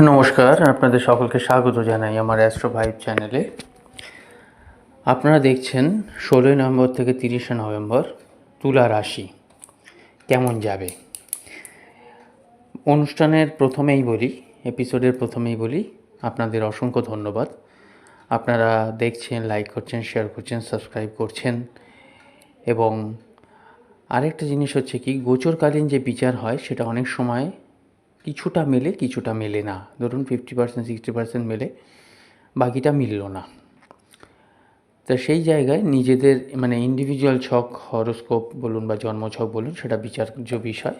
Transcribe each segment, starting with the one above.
নমস্কার, আপনাদের সকলকে স্বাগত জানাই আমার অ্যাস্ট্রো ভাইব চ্যানেলে আপনারা দেখছেন ষোলোই নভেম্বর থেকে তিরিশে নভেম্বর তুলা রাশি। কেমন যাবে? অনুষ্ঠানের প্রথমেই বলি এপিসোডের প্রথমেই বলি, আপনাদের অসংখ্য ধন্যবাদ। আপনারা দেখছেন লাইক করছেন শেয়ার করছেন সাবস্ক্রাইব করছেন। এবং আরেকটা জিনিস হচ্ছে কি, গোচরকালীন যে বিচার হয়, সেটা অনেক সময় কিছুটা মেলে কিছুটা মেলে না। ধরুন ফিফটি পার্সেন্ট সিক্সটি পার্সেন্ট মেলে, বাকিটা মিলল না। তা সেই জায়গায় নিজেদের মানে ইন্ডিভিজুয়াল ছক হরোস্কোপ বলুন বা জন্মছক বলুন, সেটা বিচার্য বিষয়।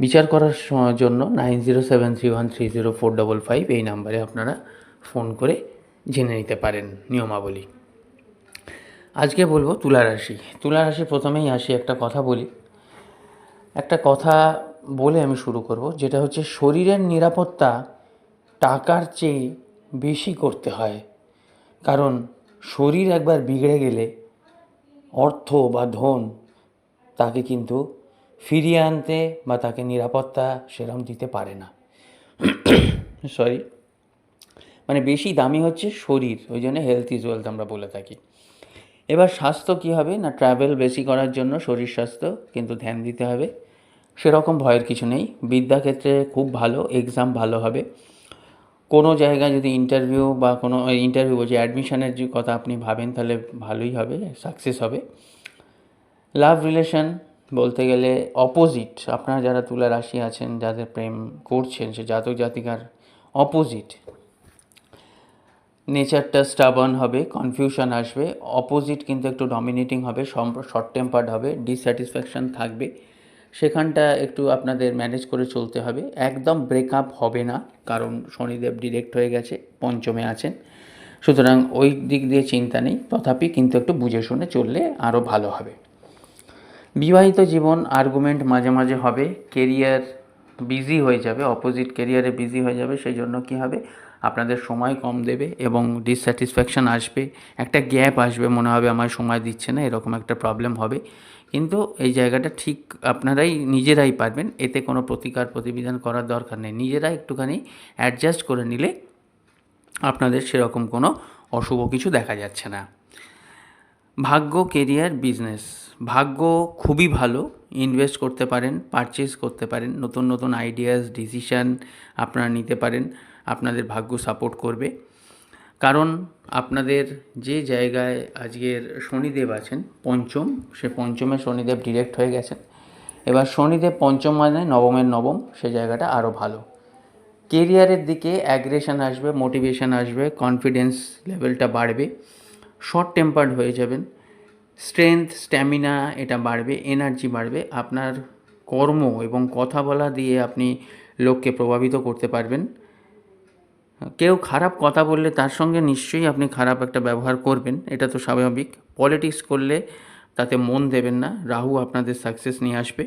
বিচার করার জন্য nine zero seven three one three zero four double five এই নাম্বারে আপনারা ফোন করে জেনে নিতে পারেন নিয়মাবলী। আজকে বলব তুলা রাশি। তুলা রাশি প্রথমেই আসি একটা কথা বলি। একটা কথা বলে আমি শুরু করব, যেটা হচ্ছে শরীরের নিরাপত্তা টাকার চেয়ে বেশি করতে হয়। কারণ শরীর একবার বিগড়ে গেলে অর্থ বা ধন তাকে কিন্তু ফিরিয়ে আনতে বা তাকে নিরাপত্তা সেরম দিতে পারে না। সরি মানে বেশি দামি হচ্ছে শরীর, ওই জন্য হেলথ ইজ ওয়েলথ আমরা বলে থাকি। এবার স্বাস্থ্য কী হবে? না ট্রাভেল বেশি করার জন্য শরীর স্বাস্থ্য কিন্তু ধ্যান দিতে হবে। সেরকম ভয়ের কিছু নেই। বিদ্যাক্ষেত্রে খুব ভালো এক্সাম ভালো হবে। কোনো জায়গায় যদি ইন্টারভিউ বা কোনো ইন্টারভিউ বলছি অ্যাডমিশনের যে কথা আপনি ভাবেন, তাহলে ভালোই হবে সাকসেস হবে। লাভ রিলেশন বলতে গেলে অপোজিট আপনারা যারা তুলা রাশি আছেন, যাদের প্রেম করছেন, সে জাতক জাতিকার অপোজিট নেচারটা স্টাবন হবে কনফিউশন আসবে অপোজিট কিন্তু একটু ডমিনেটিং হবে শর্ট টেম্পার্ড হবে ডিস্যাটিসফ্যাকশান থাকবে। সেখানটা একটু আপনাদের ম্যানেজ করে চলতে হবে। একদম ব্রেকআপ হবে না, কারণ শনিদেব ডিরেক্ট হয়ে গেছে, পঞ্চমে আছেন। সুতরাং ওই দিক দিয়ে চিন্তা নেই, তথাপি কিন্তু একটু বুঝে শুনে চললে আরও ভালো হবে। বিবাহিত জীবন আর্গুমেন্ট মাঝে মাঝে হবে কেরিয়ার বিজি হয়ে যাবে অপোজিট কেরিয়ারে বিজি হয়ে যাবে, সেই জন্য কী হবে? আপনাদের সময় কম দেবে এবং ডিসস্যাটিসফ্যাকশান আসবে, একটা গ্যাপ আসবে, মনে হবে আমার সময় দিচ্ছে না, এরকম একটা প্রবলেম হবে। কিন্তু এই জায়গাটা ঠিক আপনারাই নিজেরাই পারবেন, এতে কোনো প্রতিকার প্রতিবিধান করার দরকার নেই। নিজেরা একটুখানি অ্যাডজাস্ট করে নিলে আপনাদের সেরকম কোনো অশুভ কিছু দেখা যাচ্ছে না। ভাগ্য কেরিয়ার বিজনেস ভাগ্য খুবই ভালো ইনভেস্ট করতে পারেন, পারচেস করতে পারেন, নতুন নতুন আইডিয়াস ডিসিশান আপনারা নিতে পারেন, আপনাদের ভাগ্য সাপোর্ট করবে। কারণ আপনাদের যে জায়গায় আজকের শনিদেব আছেন, পঞ্চম, সে পঞ্চমে শনিদেব ডিরেক্ট হয়ে গেছেন। এবার শনিদেব পঞ্চম মানে নবমের নবম, সে জায়গাটা আরও ভালো। কেরিয়ারের দিকে অ্যাগ্রেশন আসবে মোটিভেশন আসবে কনফিডেন্স লেভেলটা বাড়বে শর্ট টেম্পার্ড হয়ে যাবেন। স্ট্রেংথ স্ট্যামিনা এটা বাড়বে এনার্জি বাড়বে। আপনার কর্ম এবং কথা বলা দিয়ে আপনি লোককে প্রভাবিত করতে পারবেন। কেউ খারাপ কথা বললে তার সঙ্গে নিশ্চয়ই আপনি খারাপ একটা ব্যবহার করবেন, এটা তো স্বাভাবিক। পলিটিক্স করলে তাতে মন দেবেন না, রাহু আপনাদের সাকসেস নিয়ে আসবে।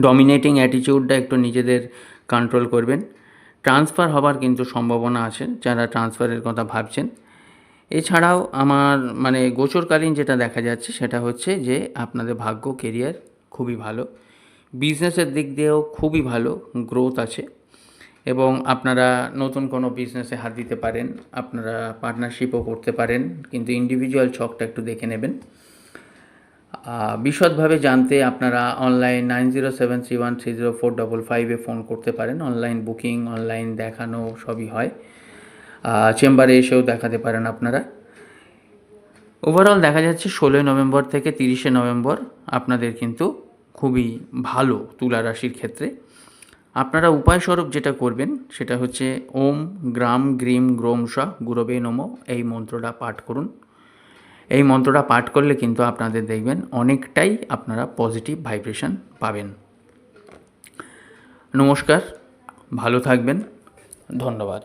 ডমিনেটিং অ্যাটিটিউডটা একটু নিজেদের কন্ট্রোল করবেন। ট্রান্সফার হবার কিন্তু সম্ভাবনা আছে, যারা ট্রান্সফারের কথা ভাবছেন। এছাড়াও আমার মানে গোচরকালীন যেটা দেখা যাচ্ছে সেটা হচ্ছে যে আপনাদের ভাগ্য কেরিয়ার খুবই ভালো। বিজনেসের দিক দিয়েও খুবই ভালো গ্রোথ আছে। এবং আপনারা নতুন কোনো বিজনেসে হাত দিতে পারেন, আপনারা পার্টনারশিপও করতে পারেন, কিন্তু ইন্ডিভিজুয়াল ছকটা একটু দেখে নেবেন। বিশদভাবে জানতে আপনারা online nine zero seven three one three zero four double ফাইভে ফোন করতে পারেন। অনলাইন বুকিং অনলাইন দেখানো সবই হয়। চেম্বারে এসেও দেখাতে পারেন আপনারা। ওভারঅল দেখা যাচ্ছে ষোলোই নভেম্বর থেকে তিরিশে নভেম্বর আপনাদের কিন্তু খুবই ভালো তুলা রাশির ক্ষেত্রে। আপনারা উপায়স্বরূপ যেটা করবেন সেটা হচ্ছে ওম গ্রাম গ্রিম গ্রোমসা গুরবে নম এই মন্ত্রটা পাঠ করুন। এই মন্ত্রটা পাঠ করলে কিন্তু আপনাদের দেখবেন অনেকটাই আপনারা পজিটিভ ভাইব্রেশন পাবেন। নমস্কার, ভালো থাকবেন, ধন্যবাদ।